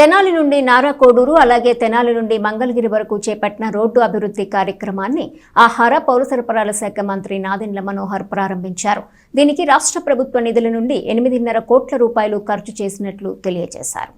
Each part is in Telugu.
తెనాలి నుండి నారా కోడూరు అలాగే తెనాలి నుండి మంగళగిరి వరకు చేపట్టిన రోడ్డు అభివృద్ధి కార్యక్రమాన్ని ఆహార పౌర సరఫరాల శాఖ మంత్రి నాదెండ్ల మనోహర్ ప్రారంభించారు. దీనికి రాష్ట్ర ప్రభుత్వ నిధుల నుండి ఎనిమిదిన్నర కోట్ల రూపాయలు ఖర్చు చేసినట్లు తెలియజేశారు.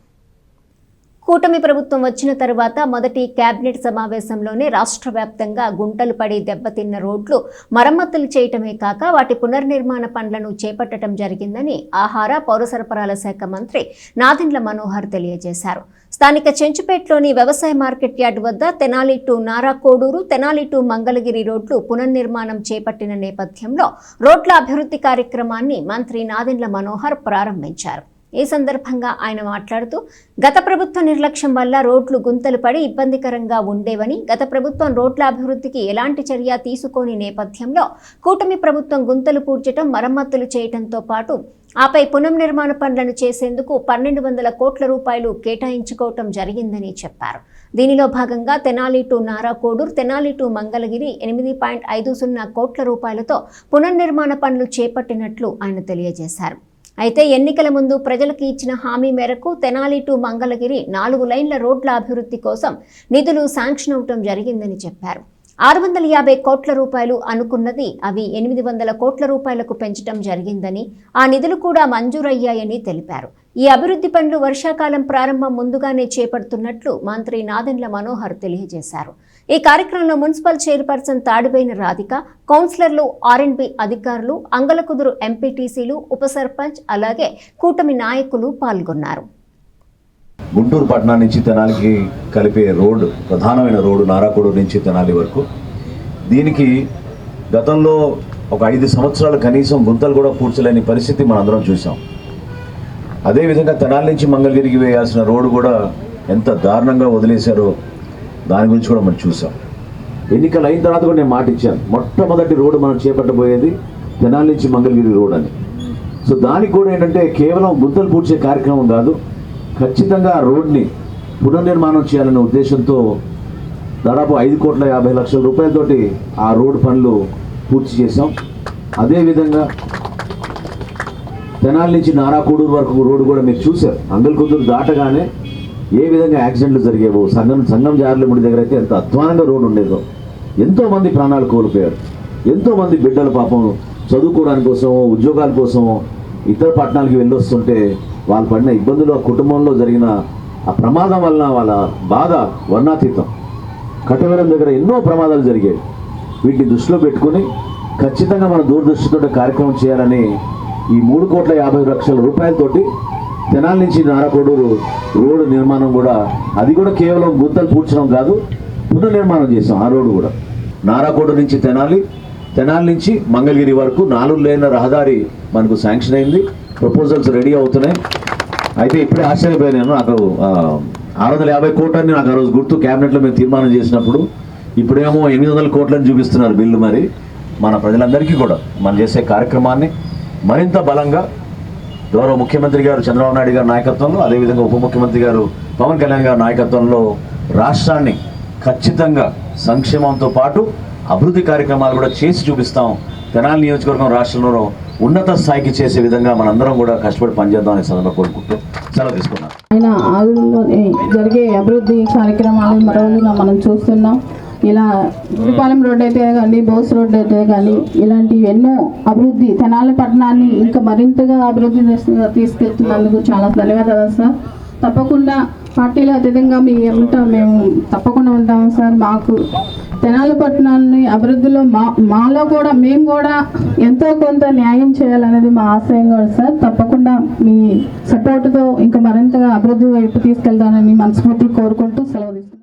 కూటమి ప్రభుత్వం వచ్చిన తర్వాత మొదటి కేబినెట్ సమావేశంలోనే రాష్ట్ర వ్యాప్తంగా గుంటలు పడి దెబ్బతిన్న రోడ్లు మరమ్మతులు చేయటమే కాక వాటి పునర్నిర్మాణ పనులను చేపట్టడం జరిగిందని ఆహార పౌర సరఫరాల శాఖ మంత్రి నాదెండ్ల మనోహర్ తెలియజేశారు. స్థానిక చెంచుపేటలోని వ్యవసాయ మార్కెట్ యార్డ్ వద్ద తెనాలి టు నారాకోడూరు తెనాలి టు మంగళగిరి రోడ్లు పునర్నిర్మాణం చేపట్టిన నేపథ్యంలో రోడ్ల అభివృద్ధి కార్యక్రమాన్ని మంత్రి నాదెండ్ల మనోహర్ ప్రారంభించారు. ఈ సందర్భంగా ఆయన మాట్లాడుతూ గత ప్రభుత్వ నిర్లక్ష్యం వల్ల రోడ్లు గుంతలు పడి ఇబ్బందికరంగా ఉండేవని గత ప్రభుత్వం రోడ్ల అభివృద్ధికి ఎలాంటి చర్య తీసుకోని నేపథ్యంలో కూటమి ప్రభుత్వం గుంతలు పూడ్చడం మరమ్మతులు చేయడంతో పాటు ఆపై పునర్నిర్మాణ పనులను చేసేందుకు పన్నెండు వందల కోట్ల రూపాయలు కేటాయించుకోవటం జరిగిందని చెప్పారు. దీనిలో భాగంగా తెనాలి టు నారాకోడూర్ తెనాలి టు మంగళగిరి ఎనిమిది పాయింట్ ఐదు సున్నా కోట్ల రూపాయలతో పునర్నిర్మాణ పనులు చేపట్టినట్లు ఆయన తెలియజేశారు. అయితే ఎన్నికల ముందు ప్రజలకు ఇచ్చిన హామీ మేరకు తెనాలి టు మంగళగిరి నాలుగు లైన్ల రోడ్ల అభివృద్ధి కోసం నిధులు శాంక్షన్ అవటం జరిగిందని చెప్పారు. ఆరు వందల యాభై కోట్ల రూపాయలు అనుకున్నది. అవి ఎనిమిది వందల కోట్ల రూపాయలకు పెంచడం జరిగిందని ఆ నిధులు కూడా మంజూరయ్యాయని తెలిపారు. ఈ అభివృద్ధి పనులు వర్షాకాలం ప్రారంభం ముందుగానే చేపడుతున్నట్లు మంత్రి నాదెండ్ల మనోహర్ తెలియజేశారు. ఈ కార్యక్రమంలో మున్సిపల్ చైర్పర్సన్ తాడిపోయిన రాధిక కౌన్సిలర్లు ఆర్ఎండ్బి అధికారులు అంగలకుదురు ఎంపీటీసీలు ఉప సర్పంచ్ అలాగే కూటమి నాయకులు పాల్గొన్నారు. గుంటూరు పట్టణం నుంచి తెనాలికి కలిపే రోడ్డు ప్రధానమైన రోడ్డు నారాకోడు నుంచి తెనాలి వరకు. దీనికి గతంలో ఒక ఐదు సంవత్సరాలు కనీసం గుంతలు కూడా పూడ్చలేని పరిస్థితి మనందరం చూసాం అదేవిధంగా తెనాలి నుంచి మంగళగిరికి వేయాల్సిన రోడ్డు కూడా ఎంత దారుణంగా వదిలేశారో దాని గురించి కూడా మనం చూసాం ఎన్నికలు అయిన తర్వాత కూడా నేను మాట ఇచ్చాను. మొట్టమొదటి రోడ్డు మనం చేపట్టబోయేది తెనాలి నుంచి మంగళగిరి రోడ్ అని. సో దానికి కూడా ఏంటంటే కేవలం గుంతలు పూడ్చే కార్యక్రమం కాదు ఖచ్చితంగా ఆ రోడ్ని పునర్నిర్మాణం చేయాలనే ఉద్దేశంతో దాదాపు ఐదు కోట్ల యాభై లక్షల రూపాయలతోటి ఆ రోడ్డు పనులు పూర్తి చేశాం. అదేవిధంగా తెనాలి నుంచి నారాకూడూరు వరకు రోడ్డు కూడా మీరు చూశారు. అంగల్కుదురు దాటగానే ఏ విధంగా యాక్సిడెంట్లు జరిగేవో సంగం సంగం జార్లముడి దగ్గర అయితే ఎంత అధ్వానంగా రోడ్డు ఉండేదో. ఎంతోమంది ప్రాణాలు కోల్పోయారు. ఎంతోమంది బిడ్డల పాపం చదువుకోవడానికి కోసమో ఉద్యోగాల కోసమో ఇతర పట్టణాలకి వెళ్ళొస్తుంటే వాళ్ళు పడిన ఇబ్బందులు ఆ కుటుంబంలో జరిగిన ఆ ప్రమాదం వలన వాళ్ళ బాధ వర్ణాతీతం. కటవరం దగ్గర ఎన్నో ప్రమాదాలు జరిగాయి. వీటిని దృష్టిలో పెట్టుకుని ఖచ్చితంగా మన దూరదృష్టితో కార్యక్రమం చేయాలని ఈ మూడు కోట్ల యాభై లక్షల రూపాయలతోటి తెనాలి నుంచి నారాకోడూరు రోడ్డు నిర్మాణం కూడా అది కూడా కేవలం గుంతలు పూడ్చడం కాదు పునర్నిర్మాణం చేసాం ఆ రోడ్డు కూడా. నారాకోడు నుంచి తెనాలి తెనాలి నుంచి మంగళగిరి వరకు నాలుగు లేన రహదారి మనకు శాంక్షన్ అయింది. ప్రపోజల్స్ రెడీ అవుతున్నాయి. అయితే ఇప్పుడే ఆశ్చర్యపోయాను నేను. నాకు ఆరు వందల యాభై కోట్లని నాకు ఆ రోజు గుర్తు క్యాబినెట్లో మేము తీర్మానం చేసినప్పుడు ఇప్పుడేమో ఎనిమిది వందల కోట్లని చూపిస్తున్నారు బిల్లు మరి మన ప్రజలందరికీ కూడా. మనం చేసే కార్యక్రమాన్ని మరింత బలంగా గౌరవ ముఖ్యమంత్రి గారు చంద్రబాబు నాయుడు గారి నాయకత్వంలో అదేవిధంగా ఉప ముఖ్యమంత్రి గారు పవన్ కళ్యాణ్ గారి నాయకత్వంలో రాష్ట్రాన్ని ఖచ్చితంగా సంక్షేమంతో పాటు అభివృద్ధి కార్యక్రమాలు కూడా చేసి చూపిస్తాం. తెనాలి నియోజకవర్గం రాష్ట్రంలో ఉన్నత స్థాయికి చేసే విధంగా మనందరం కూడా కష్టపడి పనిచేద్దామని అనే సందర్భంగా కోరుకుంటూ సెలవు తీసుకున్నాను. ఆయన ఆదుల్లో జరిగే అభివృద్ధి కార్యక్రమాలు మరోజున మనం చూస్తున్నాం. ఇలా గుడిపాలెం రోడ్ అయితే కానీ బోస్ రోడ్ అయితే కానీ ఇలాంటివి ఎన్నో అభివృద్ధి తెనాలి పట్టణాన్ని ఇంకా మరింతగా అభివృద్ధి తీసుకెళ్తున్నందుకు చాలా ధన్యవాదాలు సార్. తప్పకుండా పార్టీలో అతీతంగా మీ ఉంటాం మేము తప్పకుండా ఉంటాము సార్. మాకు తెనాలి పట్టణాన్ని అభివృద్ధిలో మా మాలో కూడా మేము కూడా ఎంతో కొంత న్యాయం చేయాలనేది మా ఆశయం కూడా సార్. తప్పకుండా మీ సపోర్టుతో ఇంకా మరింతగా అభివృద్ధి వైపు తీసుకెళ్తానని మనస్ఫూర్తి కోరుకుంటూ సెలవు తీసుకుంటాను